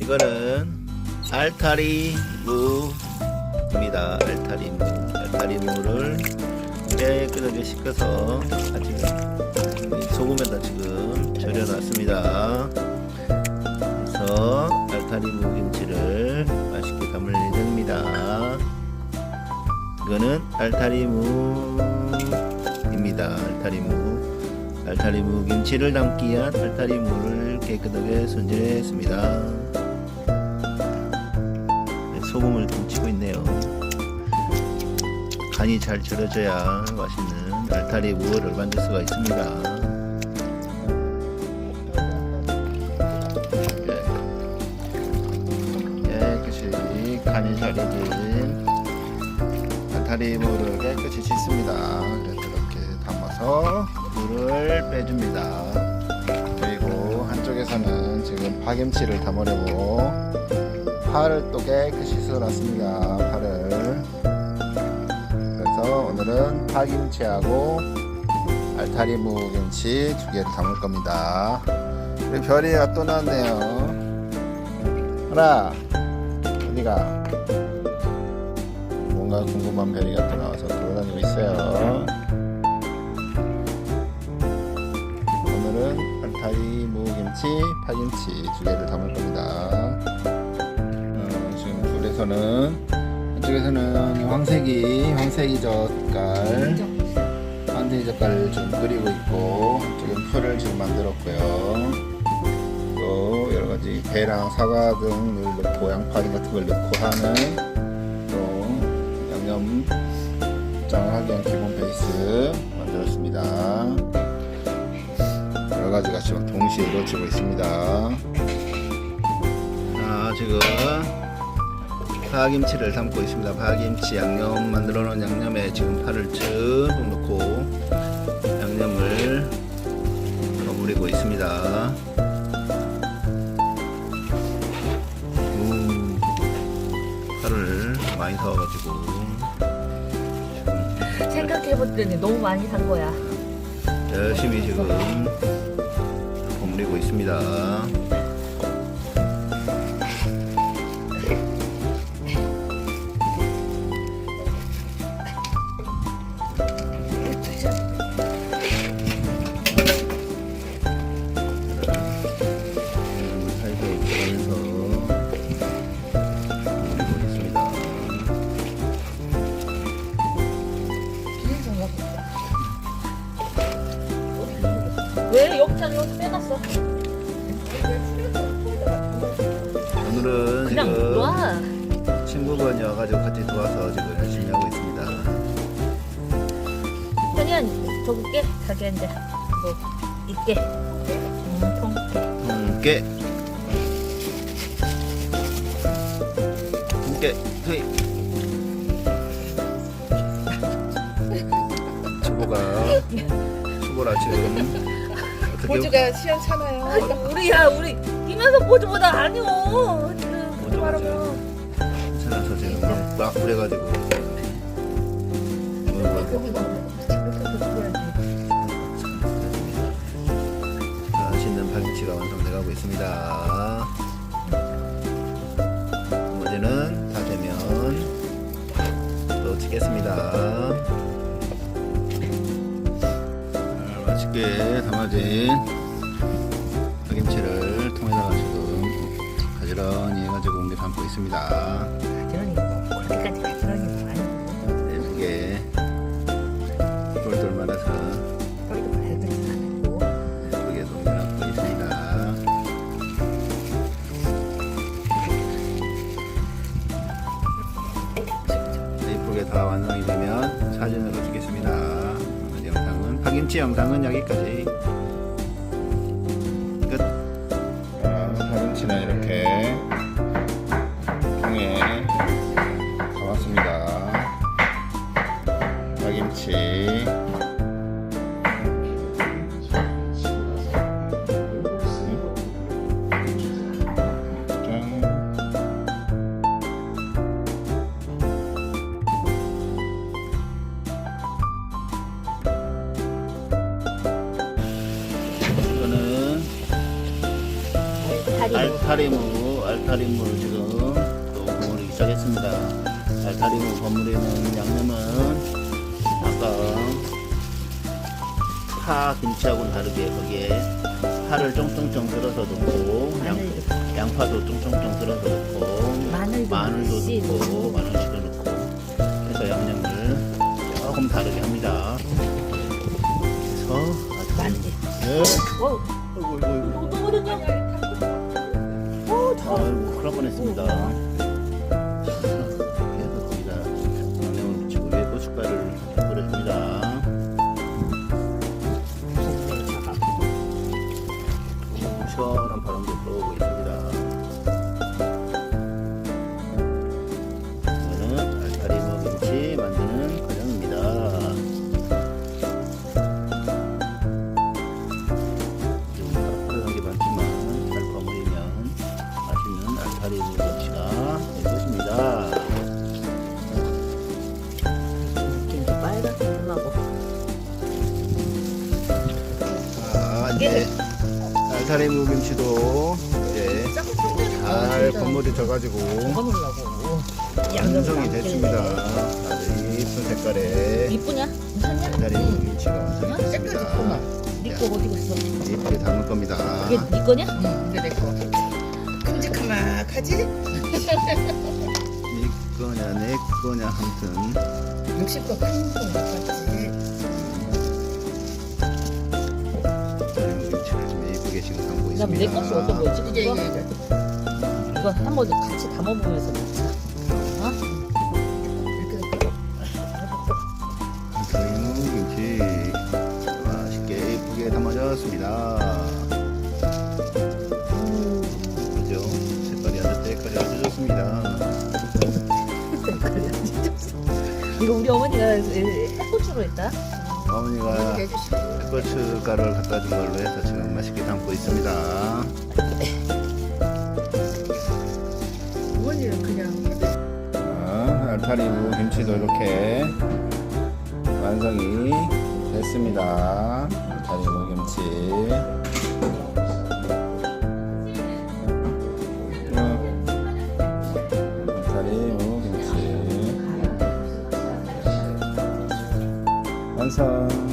이거는 알타리 무입니다. 알타리 무. 알타리 무를 깨끗하게 씻어서 아직 소금에다 지금 절여놨습니다. 그래서 알타리 무 김치를 맛있게 담을 예정입니다. 이거는 알타리 무입니다. 알타리 무. 알타리 무 김치를 담기 위한 알타리 무를 깨끗하게 손질했습니다. 네, 소금을 좀 치고 있네요. 간이 잘 절여져야 맛있는 알타리 무를 만들 수가 있습니다. 네, 깨끗이 간이 잘 익은 알타리 무를 깨끗이 씻습니다. 이렇게 담아서 물을 빼줍니다. 그리고 한쪽에서는 지금 파김치를 담으려고 파를 또 깨끗이 씻어놨습니다. 파를. 그래서 오늘은 파김치하고 알타리 무김치 두 개를 담을 겁니다. 우리 별이가 또 나왔네요. 하나, 어디가? 뭔가 궁금한 별이가 또 나와서 돌아다니고 있어요. 오늘은 알타리 무김치, 파김치 두 개를 담을 겁니다. 어, 지금 불에서는 한쪽에서는 황색이 황색이 젓갈 황색이 젓갈을 좀 끓이고 있고 한쪽은 풀을 지금 만들었고요. 또 여러 가지 배랑 사과 등을 넣고 양파기 같은 걸 넣고 하는 또 양념장을 하기 위한 기본 베이스 만들었습니다. 여러 가지가 지금 동시에 이루어지고 있습니다. 아, 지금 파김치를 담고 있습니다. 파김치 양념 만들어 놓은 양념에 지금 파를 쭉 넣고 양념을 버무리고 있습니다. 음, 파를 많이 사와가지고 생각해봤더니 너무 많이 산 거야. 열심히 지금 버무리고 있습니다. 왜 여기 빼놨어? 오늘은 그냥 지금 놔. 친구분이 와가지고 같이 도와서 지금 열심히 하고 있습니다. 현이야 저기 깨 자기한테 뭐 있게. 음, 통깨. 함께 함께 헤이 초보가 초 보라 지금 어떻게 보즈가 시원찮아요. 우리야 우리 뛰면서 보즈보다 아니오. 지금 보조, 말하면. 괜찮아서 지금 막, 막 그래가지고 맛있는 파김치가 완성돼가고 있습니다. 잘 맛있게 담아진 파김치를 통에다가 지금 가지런히 해가지고 옮겨 담고 있습니다. 가지런히 파김치 영상은 여기까지 끝. 자, 파김치는 이렇게 통에 담았습니다. 파김치. 알타리무 알타리무 지금 또 버무리기 시작했습니다. 알타리무 버무리는 양념은 아까 파 김치하고는 다르게 거기에 파를 쫑쫑쫑 썰어서 넣고 양, 마늘 양 파도 쫑쫑쫑 썰어서 넣고 마늘도 마늘도 씨 넣고 마늘씨도 넣고 해서 양념을 조금 다르게 합니다. 그래서 아주 만지. 네. 어, 어이구 어이구 어이구 또 떠버렸냐? 어, 저. 아이고 큰일 날 뻔했습니다. 자, 이제 알타리무 김치도 이제 잘 버무리 져가지고. 완성이 됐습니다. 아주 이쁜 색깔의 이쁘냐? 괜찮냐? 알타리무 김치가 완성이 색깔 됐습니다. 니거 어디 갔어? 이쁘게 담을 겁니다. 이게 니 거냐? 응, 이제 내 거. 큼직큼하지? 네 거냐 내 거냐 아무튼 60거 큰거 같지? 지금 담고 그다음 있습니다. 내 것이 어떤 거지? 이게 이거? 이게 이게. 이거 한번 같이 담아보면서 먹자. 어? 이렇게 알타리무 김치 맛있게 이쁘게 담아졌습니다. 그죠? 색깔이 아주 때깔이 아주 좋습니다. 이거 우리 어머니가 해고추로 했다. 어머니가 이렇게 해주시고. 고추 가루를 갖다 준 걸로 해서 지금 맛있게 담고 있습니다. 어머니는 그냥 자, 알타리무 김치도 이렇게 완성이 됐습니다. 알타리무 김치. 어, 알타리무 김치. 완성.